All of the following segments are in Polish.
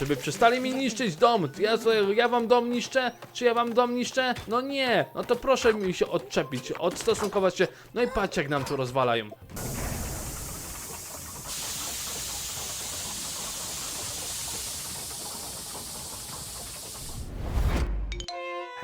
żeby przestali mi niszczyć dom. Ja, ja wam dom niszczę? Czy ja wam dom niszczę? No nie, no to proszę mi się odczepić, odstosunkować się. No i patrz jak nam tu rozwalają.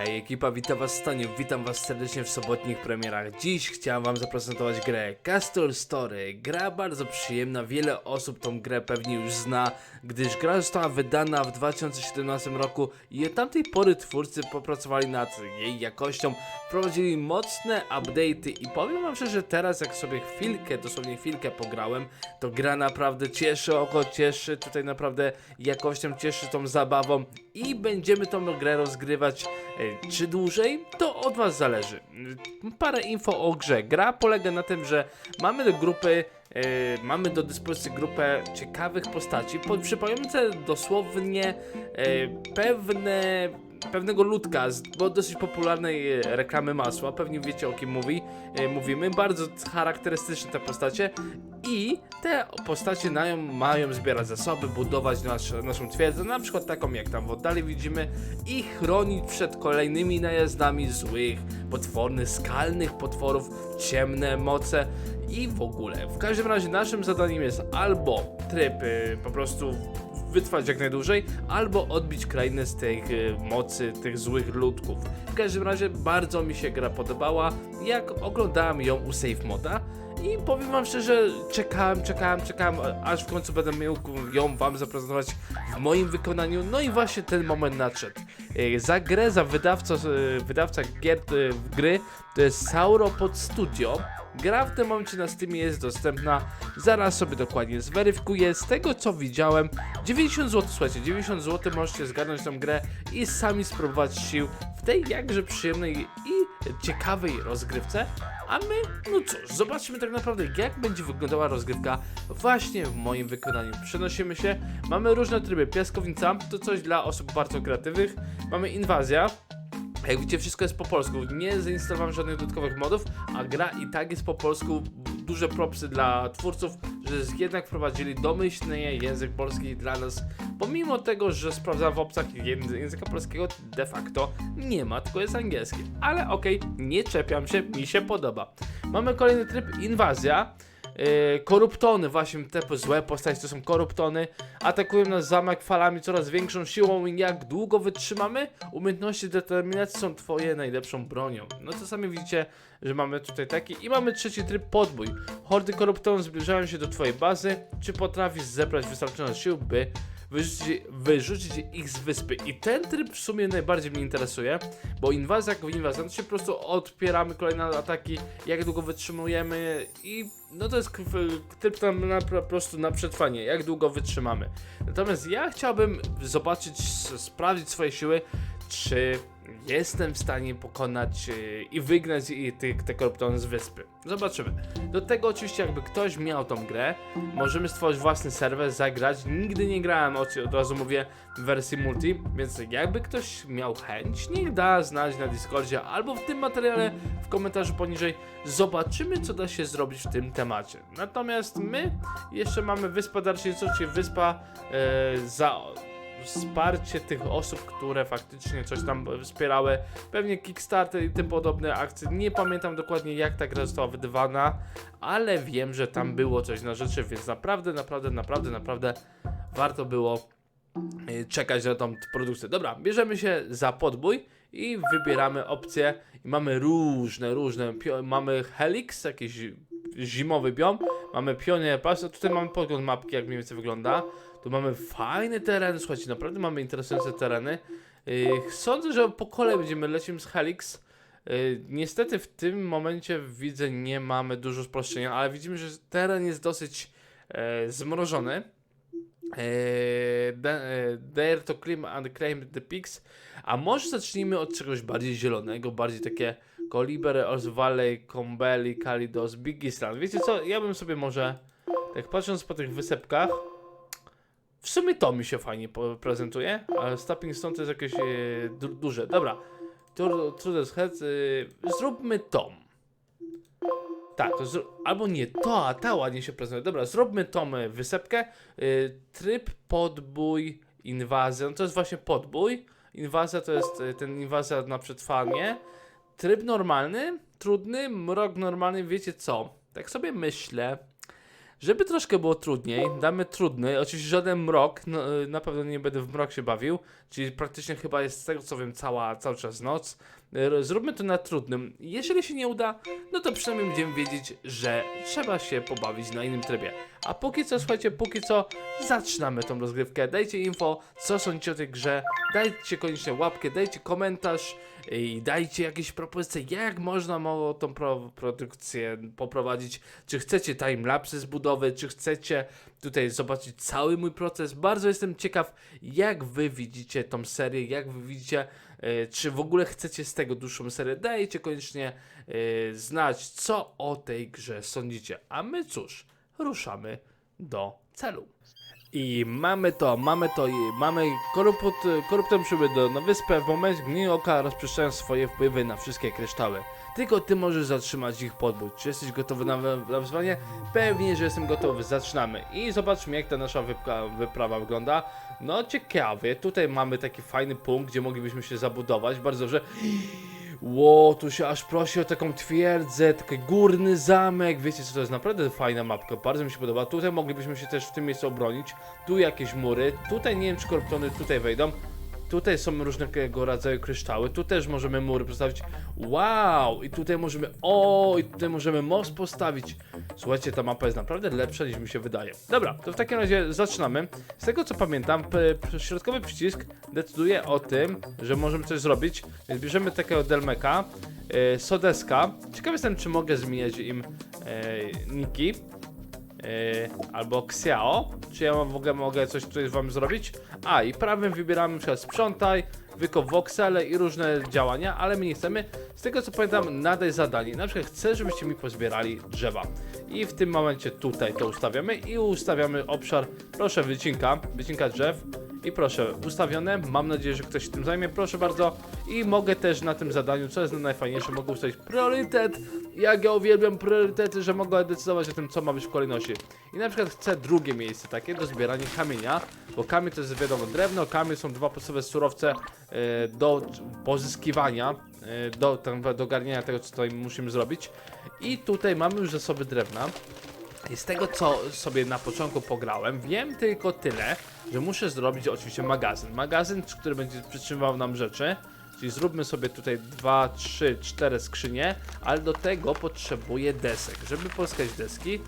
Hej ekipa, witam was Staniu, witam was serdecznie w sobotnich premierach. Dziś chciałem wam zaprezentować grę Castle Story. Gra bardzo przyjemna, wiele osób tą grę pewnie już zna, gdyż gra została wydana w 2017 roku i od tamtej pory twórcy popracowali nad jej jakością, wprowadzili mocne update'y i powiem wam szczerze, teraz jak sobie chwilkę, dosłownie chwilkę pograłem, to gra naprawdę cieszy oko, cieszy tutaj naprawdę jakością, cieszy tą zabawą i będziemy tą grę rozgrywać e, czy dłużej, to od was zależy. Parę info o grze. Gra polega na tym, że mamy do grupy e, mamy do dyspozycji grupę ciekawych postaci, po- przypominające dosłownie e, pewne pewnego ludka z bo dosyć popularnej e, reklamy masła, pewnie wiecie o kim mówi, e, mówimy, bardzo charakterystyczne te postacie i te postacie mają, mają zbierać zasoby, budować nasz, naszą twierdzę, na przykład taką jak tam w oddali widzimy i chronić przed kolejnymi najazdami złych, potwornych, skalnych potworów, ciemne moce i w ogóle. W każdym razie naszym zadaniem jest albo tryb y, po prostu wytrwać jak najdłużej, albo odbić krainę z tych y, mocy, tych złych ludków. W każdym razie bardzo mi się gra podobała, jak oglądałem ją u Safe Moda. I powiem wam szczerze, czekałem, czekałem, czekałem, aż w końcu będę mógł ją wam zaprezentować w moim wykonaniu. No i właśnie ten moment nadszedł. Y, Za grę, za wydawcą, y, wydawca gier, gry to jest Sauropod Studio. Gra w tym momencie na Steamie jest dostępna, zaraz sobie dokładnie zweryfikuję. Z tego co widziałem, 90 zł, słuchajcie, 90 zł możecie zgarnąć tą grę i sami spróbować sił w tej jakże przyjemnej i ciekawej rozgrywce. A my, no cóż, zobaczmy tak naprawdę jak będzie wyglądała rozgrywka właśnie w moim wykonaniu. Przenosimy się, mamy różne tryby, piaskownica, to coś dla osób bardzo kreatywnych, mamy inwazja, jak widzicie, wszystko jest po polsku. Nie zainstalowałem żadnych dodatkowych modów, a gra i tak jest po polsku. Duże propsy dla twórców, że jednak wprowadzili domyślny język polski dla nas. Pomimo tego, że sprawdzam w opcjach języ- języka polskiego de facto nie ma, tylko jest angielski. Ale okej, nie czepiam się, mi się podoba. Mamy kolejny tryb inwazja. Yy, koruptony, właśnie te złe postacie to są koruptony, atakują nas zamek falami coraz większą siłą i jak długo wytrzymamy? Umiejętności determinacji są twoje najlepszą bronią. No to sami widzicie, że mamy tutaj taki i mamy trzeci tryb podbój. Hordy koruptonów zbliżają się do twojej bazy, czy potrafisz zebrać wystarczająco sił, by wyrzucić, wyrzucić ich z wyspy. I ten tryb w sumie najbardziej mnie interesuje, bo inwazja jak inwazja, to się po prostu odpieramy kolejne ataki, jak długo wytrzymujemy i no to jest tryb tam na, po prostu na przetrwanie, jak długo wytrzymamy. Natomiast ja chciałbym zobaczyć, sprawdzić swoje siły, czy jestem w stanie pokonać yy, i wygnać te, te z wyspy. Zobaczymy. Do tego oczywiście jakby ktoś miał tą grę, możemy stworzyć własny serwer, zagrać. Nigdy nie grałem, od, razu mówię, w wersji multi, więc jakby ktoś miał chęć, niech da znać na Discordzie albo w tym materiale w komentarzu poniżej. Zobaczymy, co da się zrobić w tym temacie. Natomiast my jeszcze mamy Wyspę Darczyńców, czyli wyspa e, za wsparcie tych osób, które faktycznie coś tam wspierały. Pewnie Kickstarter i tym podobne akcje. Nie pamiętam dokładnie jak ta gra została wydawana, ale wiem, że tam było coś na rzeczy, więc naprawdę, naprawdę, naprawdę, naprawdę warto było y, czekać na tą produkcję. Dobra, bierzemy się za podbój i wybieramy opcje i mamy różne, różne, mamy Helix, jakiś zimowy biom, mamy Pionier Pass, tutaj mamy podgląd mapki, jak mniej więcej wygląda, tu mamy fajne tereny, słuchajcie, naprawdę mamy interesujące tereny. Yy, sądzę, że po kolei będziemy lecieć z Helix. Yy, niestety w tym momencie widzę, nie mamy dużo sproszczenia, ale widzimy, że teren jest dosyć e, zmrożony. Da- e, Dare to climb and claim the peaks. A może zacznijmy od czegoś bardziej zielonego, bardziej takie Koliber, Oz Valley, Combelli, Kalidos, Big Island. Wiecie co, ja bym sobie może, tak patrząc po tych wysepkach, w sumie to mi się fajnie prezentuje, ale Stepping Stone to jest jakieś e, du duże. Dobra, True Trude's Head, e, zróbmy to. Tak, to albo nie to, a ta ładnie się prezentuje. Dobra, zróbmy tą e, wysepkę. Tryb podbój inwazję. No to jest właśnie podbój. Inwazja to jest ten inwazja na przetrwanie. Tryb normalny, trudny, mrok normalny, wiecie co? Tak sobie myślę, żeby troszkę było trudniej, damy trudny, oczywiście żaden mrok, no, y, na pewno nie będę w mrok się bawił, czyli praktycznie chyba jest z tego co wiem cała, cały czas noc. Y, Zróbmy to na trudnym. Jeżeli się nie uda, no to przynajmniej będziemy wiedzieć, że trzeba się pobawić na innym trybie. A póki co, słuchajcie, póki co zaczynamy tą rozgrywkę. Dajcie info, co sądzicie o tej grze, dajcie koniecznie łapkę, dajcie komentarz i dajcie jakieś propozycje, jak można było tą pro produkcję poprowadzić. Czy chcecie timelapsy z budowy, czy chcecie tutaj zobaczyć cały mój proces. Bardzo jestem ciekaw, jak wy widzicie tą serię, jak wy widzicie, e, czy w ogóle chcecie z tego dłuższą serię. Dajcie koniecznie e, znać, co o tej grze sądzicie. A my cóż, ruszamy do celu. I mamy to, mamy to, mamy koruput, koruptem przybył do, na wyspę w momencie, gdy oka rozpuszczają swoje wpływy na wszystkie kryształy. Tylko ty możesz zatrzymać ich podbój. Czy jesteś gotowy na, na wyzwanie? Pewnie, że jestem gotowy. Zaczynamy. I zobaczmy, jak ta nasza wypra wyprawa wygląda. No, ciekawie. Tutaj mamy taki fajny punkt, gdzie moglibyśmy się zabudować. Bardzo dobrze. Ło, tu się aż prosi o taką twierdzę, taki górny zamek. Wiecie co, to jest naprawdę fajna mapka, bardzo mi się podoba. Tutaj moglibyśmy się też w tym miejscu obronić. Tu jakieś mury, tutaj nie wiem czy koruptony tutaj wejdą. Tutaj są różnego rodzaju kryształy, tu też możemy mury postawić. Wow! I tutaj możemy, o, i tutaj możemy most postawić. Słuchajcie, ta mapa jest naprawdę lepsza niż mi się wydaje. Dobra, to w takim razie zaczynamy. Z tego co pamiętam, środkowy przycisk decyduje o tym, że możemy coś zrobić. Więc bierzemy takiego Delmeka, e, Sodeska. Ciekaw jestem, czy mogę zmieniać im e, niki. E, albo Xiao. Czy ja w ogóle mogę coś tutaj wam zrobić? A, i prawym wybieramy przykład sprzątaj, wykop voxele i różne działania, ale my nie chcemy. Z tego co pamiętam, nadaj zadanie. Na przykład chcę, żebyście mi pozbierali drzewa. I w tym momencie tutaj to ustawiamy i ustawiamy obszar, proszę wycinka, wycinka drzew. I proszę, ustawione. Mam nadzieję, że ktoś się tym zajmie. Proszę bardzo. I mogę też na tym zadaniu, co jest najfajniejsze, mogę ustawić priorytet. Jak ja uwielbiam priorytety, że mogę decydować o tym, co ma być w kolejności. I na przykład chcę drugie miejsce takie do zbierania kamienia, bo kamień to jest wiadomo drewno, kamień są dwa podstawowe surowce e, do pozyskiwania, e, do, tam, do garnienia tego, co tutaj musimy zrobić. I tutaj mamy już zasoby drewna. Z tego co sobie na początku pograłem, wiem tylko tyle, że muszę zrobić oczywiście magazyn. Magazyn, który będzie przytrzymywał nam rzeczy. Czyli zróbmy sobie tutaj 2, 3, 4 skrzynie, ale do tego potrzebuję desek. Żeby pozyskać deski,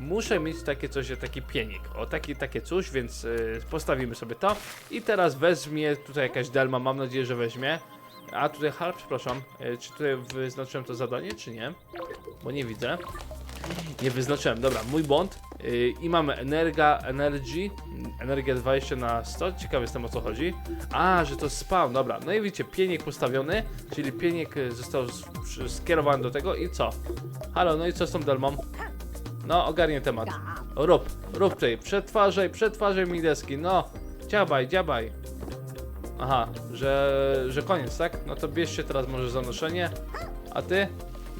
muszę mieć takie coś, taki pienik. O, taki, takie coś, więc yy, postawimy sobie to. I teraz weźmie tutaj jakaś delma, mam nadzieję, że weźmie. A tutaj, hal, przepraszam, yy, czy tutaj wyznaczyłem to zadanie, czy nie? Bo nie widzę. Nie wyznaczyłem, dobra, mój błąd. Yy, I mamy energa, energy, energia 20 na 100, ciekawy jestem o co chodzi. A, że to spawn, dobra. No i widzicie, pieniek postawiony, czyli pieniek y, został skierowany do tego i co? Halo, no i co z tą delmą? No, ogarnię temat. Rób, rób tutaj, przetwarzaj, przetwarzaj mi deski, no. Dziabaj, dziabaj. Aha, że, że koniec, tak? No to bierzcie teraz może zanoszenie. A ty?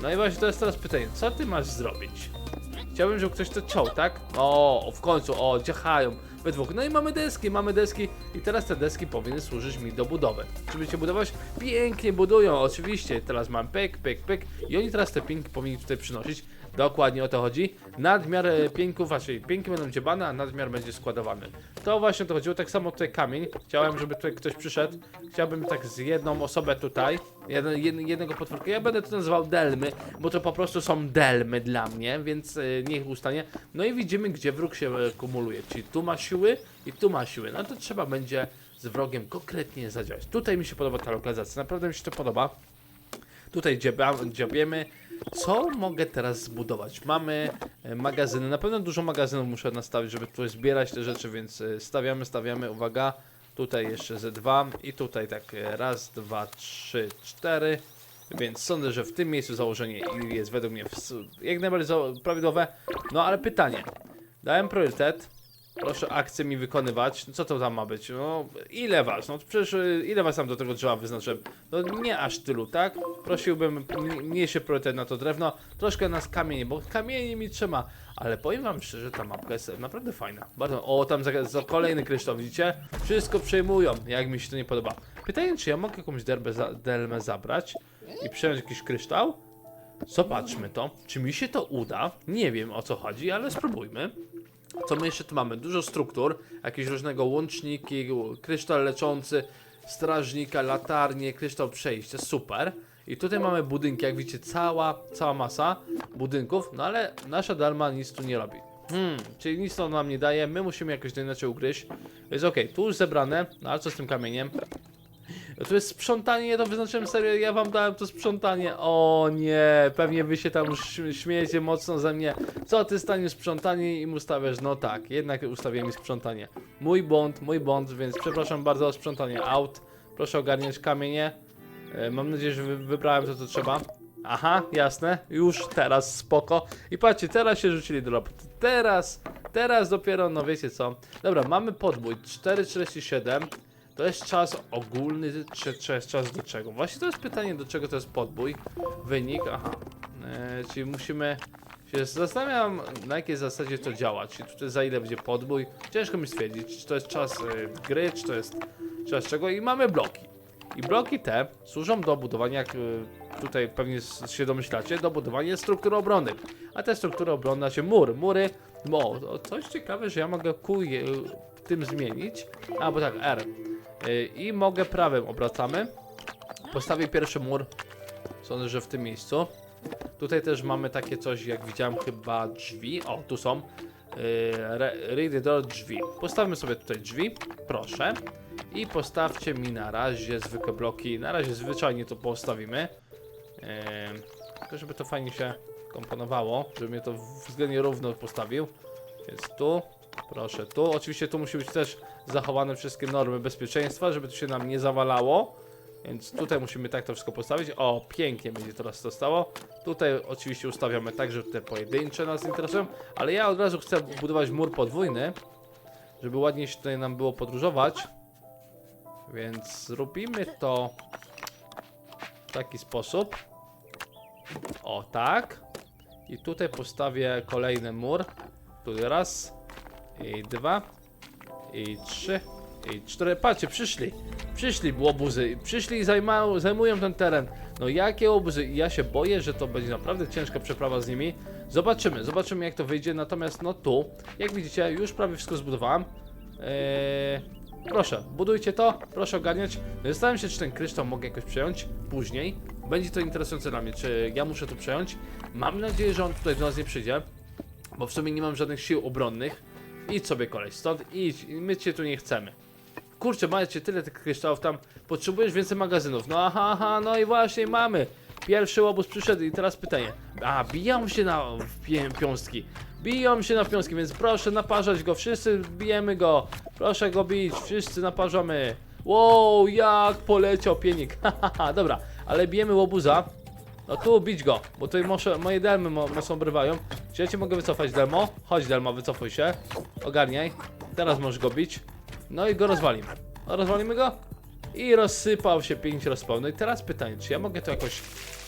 No i właśnie to jest teraz pytanie, co ty masz zrobić? Chciałbym, żeby ktoś to ciął, tak? O, w końcu, o, dziachają we dwóch. No i mamy deski, mamy deski i teraz te deski powinny służyć mi do budowy. Czy będziecie budować? Pięknie budują, oczywiście. Teraz mam pyk, pyk, pyk i oni teraz te pięki powinni tutaj przynosić. Dokładnie o to chodzi. Nadmiar e, pieńków, właśnie pięki będą dziebane, a nadmiar będzie składowany. To właśnie o to chodziło. Tak samo tutaj kamień. Chciałem, żeby tutaj ktoś przyszedł. Chciałbym tak z jedną osobę tutaj, jednego potworka. Ja będę to nazywał delmy, bo to po prostu są delmy dla mnie, więc e, niech ustanie. No i widzimy, gdzie wróg się e, kumuluje. Czyli tu ma siły i tu ma siły. No to trzeba będzie z wrogiem konkretnie zadziałać. Tutaj mi się podoba ta lokalizacja. Naprawdę mi się to podoba. Tutaj dzieba- dziobiemy. Co mogę teraz zbudować? Mamy e, magazyny. Na pewno dużo magazynów muszę nastawić, żeby tu zbierać te rzeczy, więc e, stawiamy, stawiamy. Uwaga. Tutaj jeszcze ze dwa i tutaj tak e, raz, dwa, trzy, cztery. Więc sądzę, że w tym miejscu założenie jest według mnie jak najbardziej prawidłowe. No ale pytanie. Dałem priorytet. Proszę akcję mi wykonywać. Co to tam ma być? No, ile was? No przecież y, ile was tam do tego drzewa wyznaczyłem? No nie aż tylu, tak? Prosiłbym m- mniejszy priorytet na to drewno, troszkę nas kamienie, bo kamieni mi trzyma. Ale powiem wam szczerze, ta mapka jest naprawdę fajna. Bardzo. O, tam za, za kolejny kryształ, widzicie? Wszystko przejmują, jak mi się to nie podoba. Pytanie, czy ja mogę jakąś derbę za, delmę zabrać i przejąć jakiś kryształ? Zobaczmy to. Czy mi się to uda? Nie wiem o co chodzi, ale spróbujmy. Co my jeszcze tu mamy? Dużo struktur, jakieś różnego łączniki, kryształ leczący, strażnika, latarnie, kryształ przejścia, super. I tutaj mamy budynki, jak widzicie, cała, cała masa budynków, no ale nasza Dalma nic tu nie robi. Hmm, czyli nic to nam nie daje, my musimy jakoś inaczej ugryźć. Więc okej, tu już zebrane, no ale co z tym kamieniem? To jest sprzątanie, to wyznaczyłem serio, ja wam dałem to sprzątanie. O nie, pewnie wy się tam śmiejecie mocno ze mnie. Co ty staniesz sprzątanie i im ustawiasz? No tak, jednak ustawiłem mi sprzątanie. Mój błąd, mój błąd, więc przepraszam bardzo o sprzątanie out. Proszę ogarniać kamienie. E, mam nadzieję, że wy wybrałem to, co trzeba. Aha, jasne, już teraz spoko. I patrzcie, teraz się rzucili do roboty. Teraz, teraz dopiero, no wiecie co. Dobra, mamy podbój 4,47. To jest czas ogólny, czy, czy jest czas do czego? Właśnie to jest pytanie, do czego to jest podbój. Wynik, aha. E, czyli musimy się zastanawiam, na jakiej zasadzie to działa. Czy tutaj za ile będzie podbój? Ciężko mi stwierdzić, czy to jest czas e, gry, czy to jest czas czego. I mamy bloki. I bloki te służą do budowania, jak e, tutaj pewnie się domyślacie, do budowania struktur obronnych. A te struktury obronne się mur. Mury, o, coś ciekawe, że ja mogę je- tym zmienić. A, bo tak, R. Y, I mogę prawym obracamy. Postawię pierwszy mur. Sądzę, że w tym miejscu. Tutaj też mamy takie coś, jak widziałem, chyba drzwi. O, tu są. Yy, re- Read door drzwi. Postawmy sobie tutaj drzwi, proszę. I postawcie mi na razie zwykłe bloki. Na razie zwyczajnie to postawimy. Tylko żeby to fajnie się komponowało, żeby mnie to względnie równo postawił. Więc tu, proszę tu. Oczywiście tu musi być też zachowane wszystkie normy bezpieczeństwa, żeby to się nam nie zawalało. Więc tutaj musimy tak to wszystko postawić. O, pięknie będzie teraz to stało. Tutaj oczywiście ustawiamy tak, że te pojedyncze nas interesują, ale ja od razu chcę budować mur podwójny, żeby ładnie się tutaj nam było podróżować. Więc zrobimy to w taki sposób. O, tak. I tutaj postawię kolejny mur. Tu raz, i dwa, i trzy, i cztery. Patrzcie, przyszli. Przyszli łobuzy, przyszli i zajma, zajmują ten teren. No jakie łobuzy? Ja się boję, że to będzie naprawdę ciężka przeprawa z nimi. Zobaczymy, zobaczymy jak to wyjdzie. Natomiast no tu, jak widzicie, już prawie wszystko zbudowałem. Eee, proszę, budujcie to, proszę ogarniać. Zastanawiam się, czy ten kryształ mogę jakoś przejąć później. Będzie to interesujące dla mnie, czy ja muszę to przejąć. Mam nadzieję, że on tutaj do nas nie przyjdzie, bo w sumie nie mam żadnych sił obronnych. Idź sobie koleś stąd, idź, my cię tu nie chcemy. Kurczę, macie tyle tych kryształów tam, potrzebujesz więcej magazynów. No aha, aha, no i właśnie mamy. Pierwszy łobuz przyszedł i teraz pytanie. A, biją się na pię- piąstki. Biją się na piąstki, więc proszę naparzać go. Wszyscy bijemy go. Proszę go bić, wszyscy naparzamy. Wow, jak poleciał pienik. Hahaha, dobra, ale bijemy łobuza. No tu bić go, bo tutaj może, moje delmy mo, mocno obrywają. Czy ja cię mogę wycofać, Delmo? Chodź, Delmo, wycofuj się. Ogarniaj. Teraz możesz go bić. No i go rozwalimy. No, rozwalimy go. I rozsypał się pięć rozpał. No i teraz pytanie, czy ja mogę to jakoś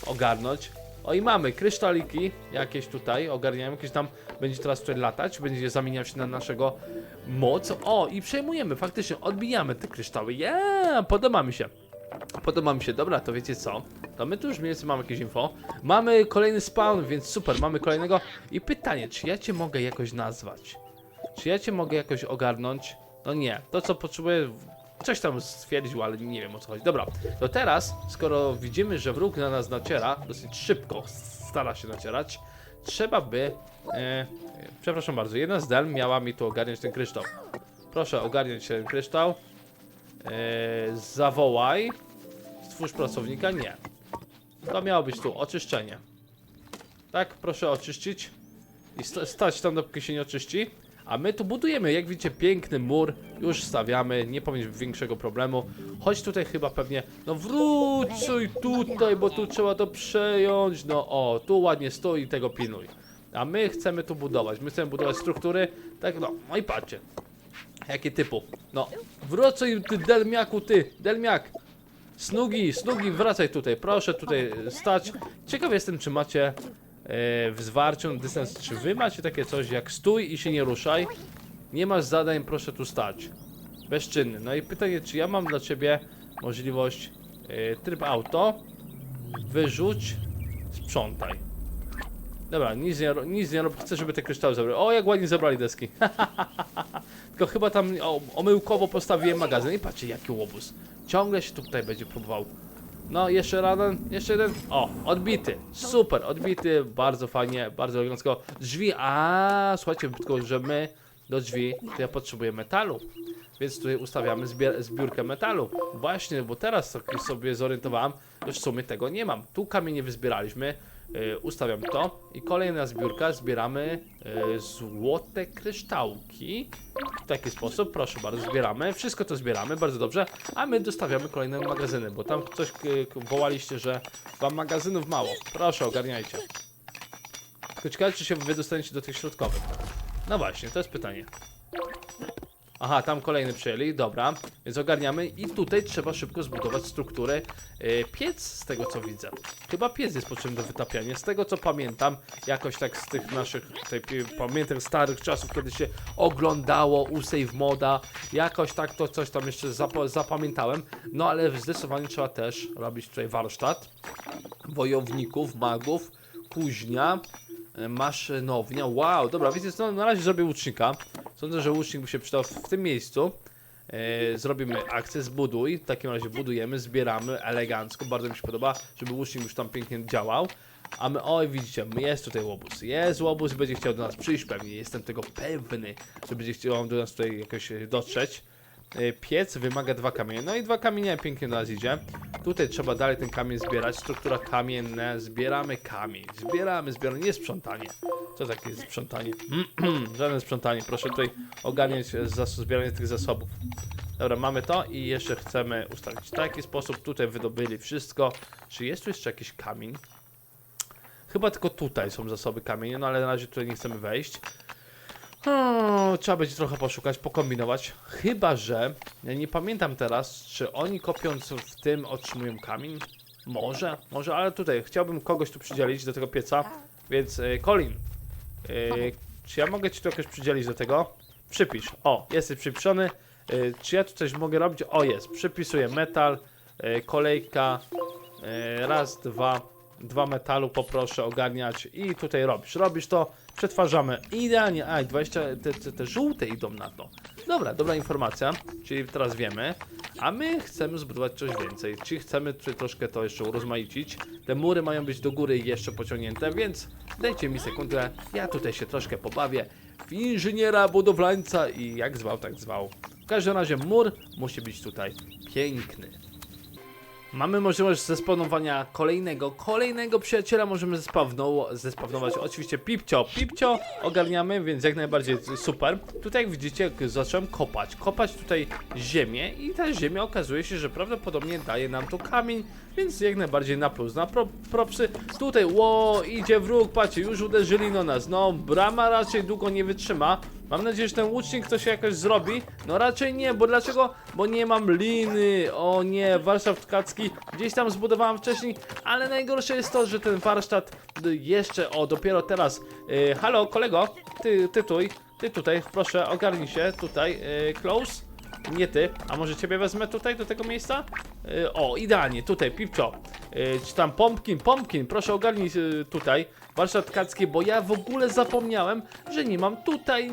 ogarnąć? O i mamy kryształiki jakieś tutaj, ogarniają, jakieś tam będzie teraz tutaj latać, będzie zamieniać się na naszego moc. O i przejmujemy, faktycznie odbijamy te kryształy. Yeah, podoba mi się. Podoba mi się, dobra, to wiecie co? To my tu już mniej więcej mamy jakieś info. Mamy kolejny spawn, więc super, mamy kolejnego. I pytanie, czy ja cię mogę jakoś nazwać? Czy ja cię mogę jakoś ogarnąć? No nie, to co potrzebuję, coś tam stwierdził, ale nie wiem o co chodzi. Dobra, to teraz, skoro widzimy, że wróg na nas naciera, dosyć szybko stara się nacierać, trzeba by... E, przepraszam bardzo, jedna z del miała mi tu ogarniać ten kryształ. Proszę ogarniać ten kryształ. E, zawołaj. Stwórz pracownika? Nie. To miało być tu oczyszczenie. Tak, proszę oczyścić. I sta stać tam, dopóki się nie oczyści. A my tu budujemy, jak widzicie, piękny mur. Już stawiamy, nie powinien być większego problemu. Chodź tutaj chyba pewnie. No wrócuj tutaj, bo tu trzeba to przejąć. No o, tu ładnie stój i tego pilnuj. A my chcemy tu budować. My chcemy budować struktury, Tak no, no i patrzcie. Jakie typu. No, wracaj ty Delmiaku, ty, Delmiak. Snugi, Snugi, wracaj tutaj, proszę tutaj stać. Ciekaw jestem, czy macie e, w zwarciu dystans, czy wy macie takie coś jak stój i się nie ruszaj. Nie masz zadań, proszę tu stać. Bezczynny. No i pytanie, czy ja mam dla ciebie możliwość e, tryb auto, wyrzuć, sprzątaj. Dobra, nic nie, nic nie rób, chcę, żeby te kryształy zabrali. O, jak ładnie zabrali deski. Tylko chyba tam o, omyłkowo postawiłem magazyn i patrzcie, jaki łobuz. Ciągle się tutaj będzie próbował. No, jeszcze jeden, jeszcze jeden. O, odbity. Super, odbity, bardzo fajnie, bardzo elegancko. Drzwi, a słuchajcie, tylko że my do drzwi to ja potrzebuję metalu. Więc tutaj ustawiamy zbiórkę metalu. Właśnie, bo teraz tak sobie zorientowałem, że w sumie tego nie mam. Tu kamienie wyzbieraliśmy, ustawiam to i kolejna zbiórka, zbieramy y, złote kryształki. W taki sposób, proszę bardzo, zbieramy. Wszystko to zbieramy, bardzo dobrze. A my dostawiamy kolejne magazyny, bo tam coś y, wołaliście, że wam magazynów mało. Proszę, ogarniajcie. Tylko ciekawe, czy się wy dostaniecie do tych środkowych. No właśnie, to jest pytanie. Aha, tam kolejny przyjęli, dobra, więc ogarniamy i tutaj trzeba szybko zbudować strukturę e, piec z tego co widzę. Chyba piec jest potrzebny do wytapiania, z tego co pamiętam, jakoś tak z tych naszych, tutaj, pi- pamiętam starych czasów, kiedy się oglądało u Save Moda, jakoś tak to coś tam jeszcze zap zapamiętałem, no ale zdecydowanie trzeba też robić tutaj warsztat wojowników, magów, kuźnia, e, maszynownia. Wow, dobra, wiecie co, na razie zrobię łucznika. Sądzę, że łucznik by się przydał w, tym miejscu. E, zrobimy akcję, zbuduj. W takim razie budujemy, zbieramy elegancko. Bardzo mi się podoba, żeby łucznik już tam pięknie działał. A my, oj, widzicie, jest tutaj łobuz. Jest łobuz, będzie chciał do nas przyjść pewnie. Jestem tego pewny, że będzie chciał do nas tutaj jakoś dotrzeć. E, Piec wymaga dwa kamienie. No i dwa kamienie pięknie do nas idzie. Tutaj trzeba dalej ten kamień zbierać. Struktura kamienne. Zbieramy kamień. Zbieramy, zbieramy. Nie sprzątanie. Co takie jest sprzątanie? Żadne sprzątanie. Proszę tutaj ogarniać e, zbieranie tych zasobów. Dobra, mamy to i jeszcze chcemy ustawić w taki sposób. Tutaj wydobyli wszystko. Czy jest tu jeszcze jakiś kamień? Chyba tylko tutaj są zasoby kamienia, no ale na razie tutaj nie chcemy wejść. O, trzeba będzie trochę poszukać, pokombinować. Chyba, że ja nie pamiętam teraz, czy oni kopiąc w tym otrzymują kamień. Może, może, ale tutaj chciałbym kogoś tu przydzielić do tego pieca. Więc e, Colin, e, czy ja mogę ci tu jakoś przydzielić do tego? Przypisz. O, jesteś przypiszony. E, czy ja tu coś mogę robić? O, jest. Przypisuję metal, kolejka. Raz, dwa. Dwa metalu poproszę ogarniać i tutaj robisz. Robisz to, przetwarzamy idealnie. Aj, 20, te, te, te żółte idą na to. Dobra, dobra informacja, czyli teraz wiemy. A my chcemy zbudować coś więcej, czyli chcemy tutaj troszkę to jeszcze urozmaicić. Te mury mają być do góry jeszcze pociągnięte, więc dajcie mi sekundę, ja tutaj się troszkę pobawię w inżyniera, budowlańca i jak zwał, tak zwał. W każdym razie mur musi być tutaj piękny. Mamy możliwość zespawnowania kolejnego, kolejnego przyjaciela możemy zespawnow zespawnować oczywiście Pipcio. Pipcio ogarniamy, więc jak najbardziej super. Tutaj jak widzicie zacząłem kopać, kopać tutaj ziemię i ta ziemia okazuje się, że prawdopodobnie daje nam tu kamień, więc jak najbardziej na plus, na pro, propsy. Tutaj, ło, idzie wróg, patrzcie, już uderzyli na nas, no brama raczej długo nie wytrzyma. Mam nadzieję, że ten łucznik to się jakoś zrobi. No raczej nie, bo dlaczego? Bo nie mam liny. O nie, warsztat tkacki gdzieś tam zbudowałem wcześniej, ale najgorsze jest to, że ten warsztat jeszcze, o dopiero teraz. Y, halo, kolego, ty, ty tuj, ty tutaj, proszę, ogarnij się tutaj, y, close. Nie ty, a może ciebie wezmę tutaj do tego miejsca? Y, o, idealnie, tutaj, Pipczo. Y, czy tam Pompkin, Pompkin, proszę ogarnij y, tutaj warsztat bo ja w ogóle zapomniałem, że nie mam tutaj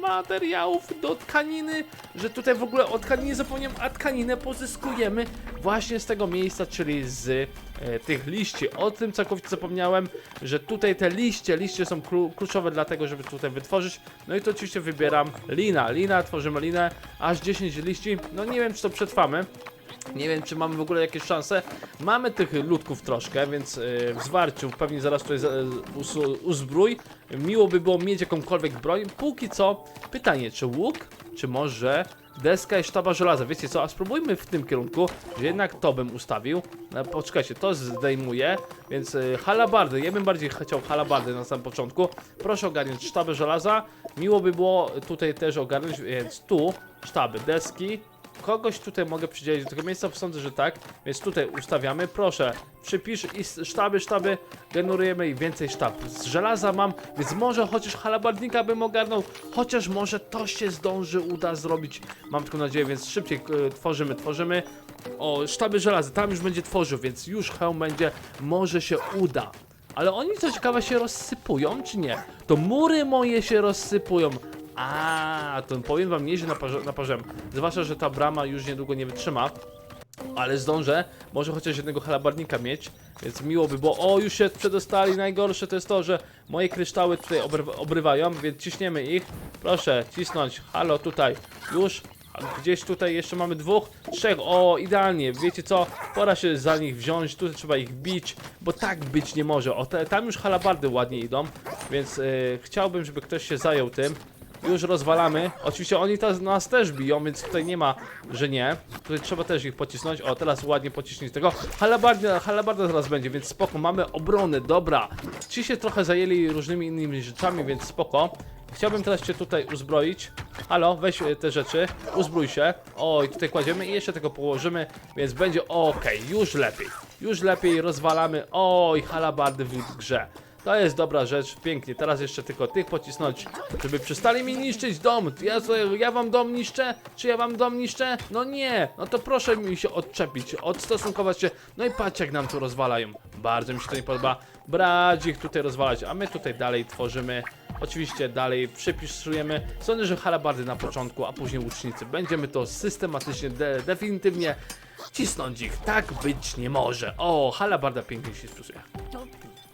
materiałów do tkaniny, że tutaj w ogóle o tkaninie zapomniałem, a tkaninę pozyskujemy właśnie z tego miejsca, czyli z e, tych liści. O tym całkowicie zapomniałem, że tutaj te liście, liście są klu, kluczowe dla tego, żeby tutaj wytworzyć. No i to oczywiście wybieram lina. Lina, tworzymy linę, aż 10 liści. No nie wiem, czy to przetrwamy. Nie wiem, czy mamy w ogóle jakieś szanse. Mamy tych ludków troszkę, więc yy, w zwarciu pewnie zaraz tutaj us, uzbrój. Miło by było mieć jakąkolwiek broń. Póki co, pytanie, czy łuk, czy może deska i sztaba żelaza. Wiecie co, a spróbujmy w tym kierunku, że jednak to bym ustawił. No, poczekajcie, to zdejmuję, więc y, halabardy, ja bym bardziej chciał halabardy na samym początku. Proszę ogarnąć sztabę żelaza. Miło by było tutaj też ogarnąć, więc tu sztaby, deski, kogoś tutaj mogę przydzielić do tego miejsca, sądzę, że tak, więc tutaj ustawiamy, proszę, przypisz i sztaby, sztaby, generujemy i więcej sztab. Z żelaza mam, więc może chociaż halabardnika bym ogarnął, chociaż może to się zdąży, uda zrobić, mam taką nadzieję, więc szybciej e, tworzymy, tworzymy. O, sztaby żelaza, tam już będzie tworzył, więc już hełm będzie, może się uda. Ale oni co ciekawe się rozsypują, czy nie? To mury moje się rozsypują. A, to powiem wam nieźle naparze- naparzem. Zwłaszcza, że ta brama już niedługo nie wytrzyma. Ale zdążę, może chociaż jednego halabardnika mieć, więc miło by było. O, już się przedostali. Najgorsze to jest to, że moje kryształy tutaj obrywa, obrywają, więc ciśniemy ich. Proszę, cisnąć. Halo, tutaj. Już. Gdzieś tutaj jeszcze mamy dwóch, trzech. O, idealnie. Wiecie co? Pora się za nich wziąć. Tutaj trzeba ich bić, bo tak być nie może. O, te, tam już halabardy ładnie idą, więc yy, chciałbym, żeby ktoś się zajął tym. Już rozwalamy. Oczywiście oni tas, nas też biją, więc tutaj nie ma, że nie. Tutaj trzeba też ich pocisnąć. O, teraz ładnie pocisnąć tego. Halabarda, halabarda zaraz będzie, więc spoko. Mamy obronę, dobra. Ci się trochę zajęli różnymi innymi rzeczami, więc spoko. Chciałbym teraz cię tutaj uzbroić. Halo, weź e, te rzeczy, uzbrój się. O, i tutaj kładziemy i jeszcze tego położymy, więc będzie ok, już lepiej. Już lepiej rozwalamy. Oj, halabardy w grze. To jest dobra rzecz, pięknie. Teraz jeszcze tylko tych pocisnąć, żeby przestali mi niszczyć dom. Ja, ja wam dom niszczę? Czy ja wam dom niszczę? No nie, no to proszę mi się odczepić, odstosunkować się. No i patrz jak nam tu rozwalają. Bardzo mi się to nie podoba. Brać ich tutaj rozwalać, a my tutaj dalej tworzymy. Oczywiście dalej przypisujemy. Sądzę, że halabardy na początku, a później łucznicy. Będziemy to systematycznie, de definitywnie cisnąć ich. Tak być nie może. O, halabarda pięknie się spisuje.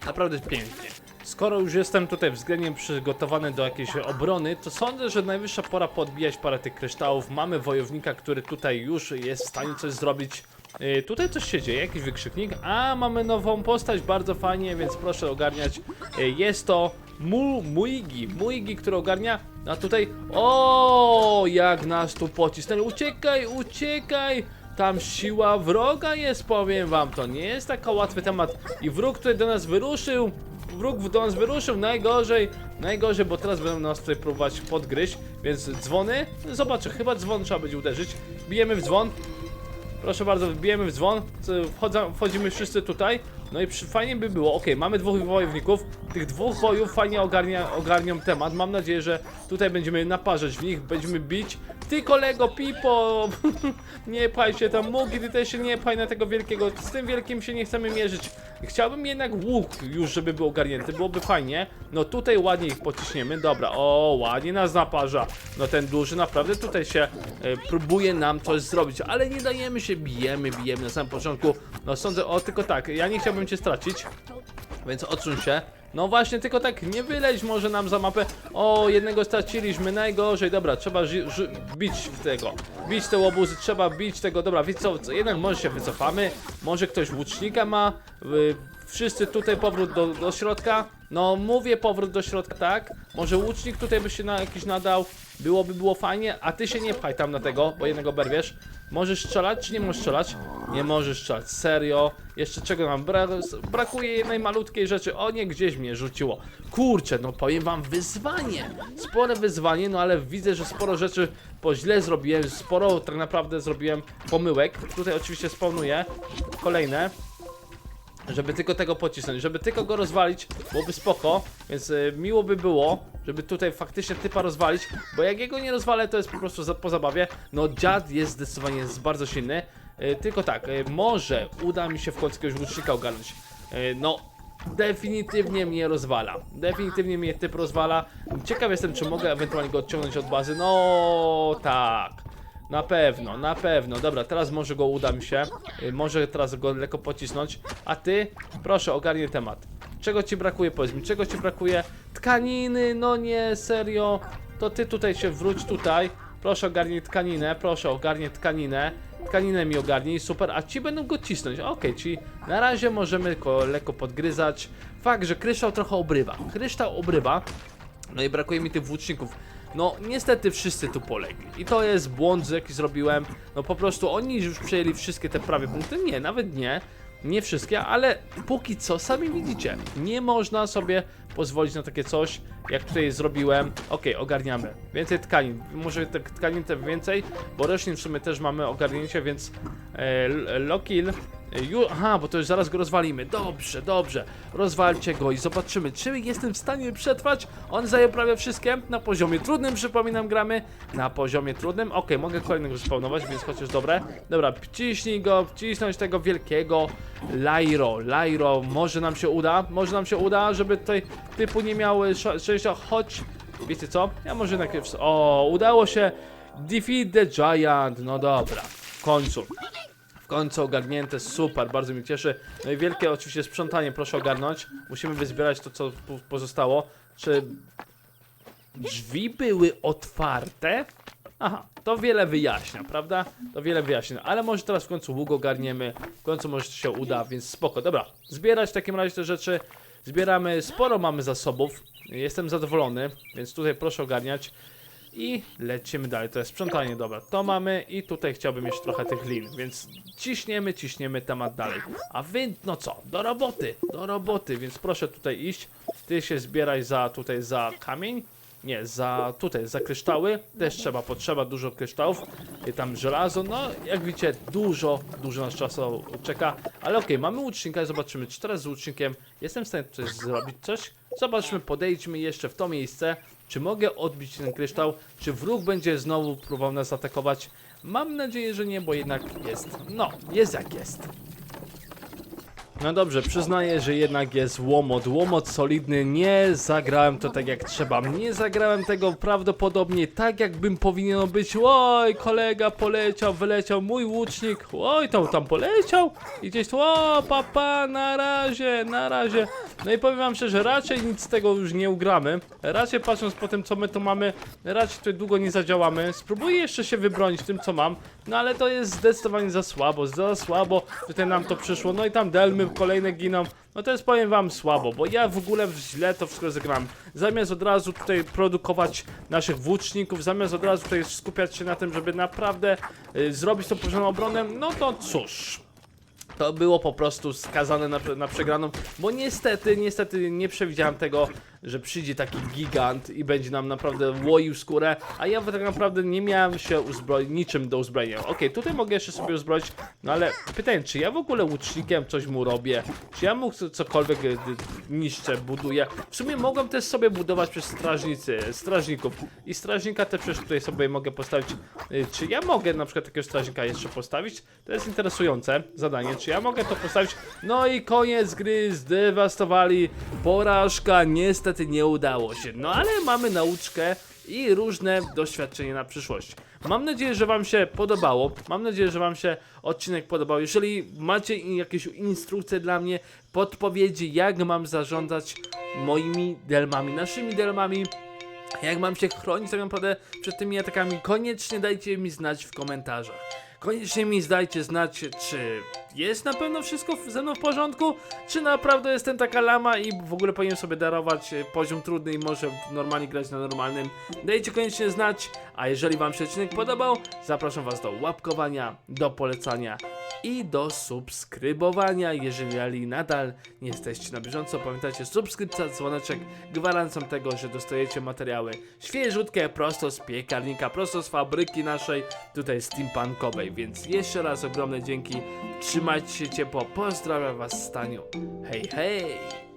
Naprawdę pięknie. Skoro już jestem tutaj względnie przygotowany do jakiejś obrony, to sądzę, że najwyższa pora podbijać parę tych kryształów. Mamy wojownika, który tutaj już jest w stanie coś zrobić. Yy, tutaj coś się dzieje, jakiś wykrzyknik. A, mamy nową postać, bardzo fajnie, więc proszę ogarniać. Yy, jest to Mu, Muigi, Muigi, który ogarnia. A tutaj, o, jak nas tu pocisnęli. Uciekaj, uciekaj! Tam siła wroga jest, powiem wam, to nie jest taka łatwy temat. I wróg tutaj do nas wyruszył, wróg do nas wyruszył, najgorzej, najgorzej, bo teraz będą nas tutaj próbować podgryźć, więc dzwony, zobaczę, chyba dzwon trzeba będzie uderzyć. Bijemy w dzwon, Proszę bardzo, wbijemy w dzwon, wchodza, wchodzimy wszyscy tutaj. No i przy, fajnie by było, ok, mamy dwóch wojowników, tych dwóch wojów fajnie ogarnia, ogarnią temat. Mam nadzieję, że tutaj będziemy naparzać w nich, będziemy bić. Ty kolego Pipo, nie pchaj się tam, Mugi, ty też się nie pchaj na tego wielkiego, z tym wielkim się nie chcemy mierzyć. Chciałbym jednak łuk już, żeby był ogarnięty, byłoby fajnie. No tutaj ładnie ich pociśniemy, dobra, o, ładnie nas naparza. No ten duży naprawdę tutaj się e, próbuje nam coś zrobić, ale nie dajemy się, bijemy, bijemy na samym początku. No sądzę, o tylko tak, ja nie chciałbym cię stracić, więc odsuń się. No właśnie, tylko tak nie wyleć może nam za mapę. O, jednego straciliśmy, najgorzej. Dobra, trzeba bić w tego. Bić te łobuzy, trzeba bić tego. Dobra, wiecie co, jednak może się wycofamy. Może ktoś łucznika ma. Y, wszyscy tutaj powrót do, do środka. No, mówię powrót do środka, tak. Może łucznik tutaj by się na jakiś nadał. Byłoby było fajnie, a ty się nie pchaj tam na tego, bo jednego berwiesz. Możesz strzelać, czy nie możesz strzelać? Nie możesz strzelać, serio. Jeszcze czego nam bra brakuje jednej malutkiej rzeczy. O nie, gdzieś mnie rzuciło. Kurczę, no powiem wam wyzwanie. Spore wyzwanie, no ale widzę, że sporo rzeczy po źle zrobiłem. Sporo tak naprawdę zrobiłem pomyłek. Tutaj oczywiście spawnuję kolejne żeby tylko tego pocisnąć, żeby tylko go rozwalić, byłoby spoko, więc y, miło by było, żeby tutaj faktycznie typa rozwalić, bo jak jego nie rozwalę, to jest po prostu za, po zabawie. No dziad jest zdecydowanie jest bardzo silny, y, tylko tak, y, może uda mi się w końcu jakiegoś łucznika ogarnąć. Y, no, definitywnie mnie rozwala, definitywnie mnie typ rozwala. Ciekaw jestem, czy mogę ewentualnie go odciągnąć od bazy, no tak. Na pewno, na pewno. Dobra, teraz może go uda mi się. Y, Może teraz go lekko pocisnąć. A ty, proszę, ogarnij temat. Czego ci brakuje, powiedz mi, czego ci brakuje? Tkaniny, no nie, serio. To ty tutaj się wróć tutaj. Proszę ogarnij tkaninę, proszę ogarnij tkaninę. Tkaninę mi ogarnij, super, a ci będą go cisnąć. Okej, czyli na razie możemy go lekko podgryzać. Fakt, że kryształ trochę obrywa. Kryształ obrywa. No i brakuje mi tych włóczników. No niestety wszyscy tu polegli. I to jest błąd, jaki zrobiłem. No po prostu oni już przejęli wszystkie te prawie punkty. Nie, nawet nie. Nie wszystkie, ale póki co sami widzicie. Nie można sobie pozwolić na takie coś, jak tutaj zrobiłem. Okej, ogarniamy. Więcej tkanin. Może tych tkanin też więcej, bo roślin w sumie też mamy ogarnięcie, więc e, Lokil. e, Ju, aha, bo to już zaraz go rozwalimy. Dobrze, dobrze. Rozwalcie go i zobaczymy, czy jestem w stanie przetrwać. On zajął prawie wszystkie. Na poziomie trudnym, przypominam, gramy. Na poziomie trudnym. Okej, mogę kolejnego spawnować, więc chociaż dobre. Dobra, ciśnij go, wcisnąć tego wielkiego Lairo. Lairo, może nam się uda, może nam się uda, żeby tutaj typu nie miały sz- szczęścia, choć wiecie co? Ja może najpierw. O, udało się! Defeat the Giant. No dobra, w końcu. W końcu ogarnięte, super, bardzo mi cieszy. No i wielkie oczywiście sprzątanie, proszę ogarnąć. Musimy wyzbierać to, co po- pozostało. Czy drzwi były otwarte? Aha, to wiele wyjaśnia, prawda? To wiele wyjaśnia, ale może teraz w końcu łuk ogarniemy, w końcu może się uda, więc spoko. Dobra, zbierać w takim razie te rzeczy. Zbieramy, sporo mamy zasobów, jestem zadowolony, więc tutaj proszę ogarniać. I lecimy dalej, to jest sprzątanie, dobra, to mamy i tutaj chciałbym jeszcze trochę tych lin, więc ciśniemy, ciśniemy temat dalej. A wy, no co, do roboty, do roboty, więc proszę tutaj iść, ty się zbieraj za, tutaj za kamień, nie, za, tutaj, za kryształy, też trzeba, potrzeba dużo kryształów, i tam żelazo, no jak widzicie, dużo, dużo nas czasu czeka, ale okej, mamy łucznika, zobaczymy, czy teraz z łucznikiem jestem w stanie coś zrobić, coś, zobaczmy, podejdźmy jeszcze w to miejsce, czy mogę odbić ten kryształ? Czy wróg będzie znowu próbował nas atakować? Mam nadzieję, że nie, bo jednak jest. No, jest jak jest. No dobrze, przyznaję, że jednak jest łomot. Łomot solidny. Nie zagrałem to tak jak trzeba. Nie zagrałem tego prawdopodobnie tak, jakbym powinien być. Oj, kolega poleciał, wyleciał. Mój łucznik. Oj, tam, tam poleciał. I gdzieś tu. O, papa, na razie, na razie. No i powiem wam szczerze, raczej nic z tego już nie ugramy. Raczej patrząc po tym, co my tu mamy, raczej tutaj długo nie zadziałamy. Spróbuję jeszcze się wybronić tym, co mam. No ale to jest zdecydowanie za słabo, za słabo tutaj nam to przyszło. No i tam delmy kolejne giną. No to jest powiem wam słabo, bo ja w ogóle źle to wszystko zagram. Zamiast od razu tutaj produkować naszych włóczników, zamiast od razu tutaj skupiać się na tym, żeby naprawdę y, zrobić tą porządną obronę, no to cóż. To było po prostu skazane na, na przegraną, bo niestety, niestety nie przewidziałem tego, że przyjdzie taki gigant i będzie nam naprawdę łoił skórę, a ja tak naprawdę nie miałem się uzbroić niczym do uzbrojenia. Okej, tutaj mogę jeszcze sobie uzbroić, no ale pytanie, czy ja w ogóle łucznikiem coś mu robię? Czy ja mu co- cokolwiek y, y, niszczę, buduję? W sumie mogłem też sobie budować przez strażnicy, strażników i strażnika też przecież tutaj sobie mogę postawić. Y, Czy ja mogę na przykład takiego strażnika jeszcze postawić? To jest interesujące zadanie, czy ja mogę to postawić? No i koniec gry, zdewastowali, porażka, niestety nie udało się. No ale mamy nauczkę i różne doświadczenie na przyszłość. Mam nadzieję, że Wam się podobało. Mam nadzieję, że Wam się odcinek podobał. Jeżeli macie jakieś instrukcje dla mnie, podpowiedzi, jak mam zarządzać moimi delmami, naszymi delmami, jak mam się chronić tak naprawdę przed tymi atakami, koniecznie dajcie mi znać w komentarzach. Koniecznie mi dajcie znać, czy jest na pewno wszystko ze mną w porządku, czy naprawdę jestem taka lama i w ogóle powinienem sobie darować e, poziom trudny i może normalnie grać na normalnym. Dajcie koniecznie znać, a jeżeli wam się odcinek podobał, zapraszam was do łapkowania, do polecania i do subskrybowania, jeżeli nadal nie jesteście na bieżąco. Pamiętajcie, subskrypcja, dzwoneczek gwarancją tego, że dostajecie materiały świeżutkie, prosto z piekarnika, prosto z fabryki naszej, tutaj steampunkowej. Więc jeszcze raz ogromne dzięki, trzymajcie się ciepło, pozdrawiam was Staniu. Hej, hej!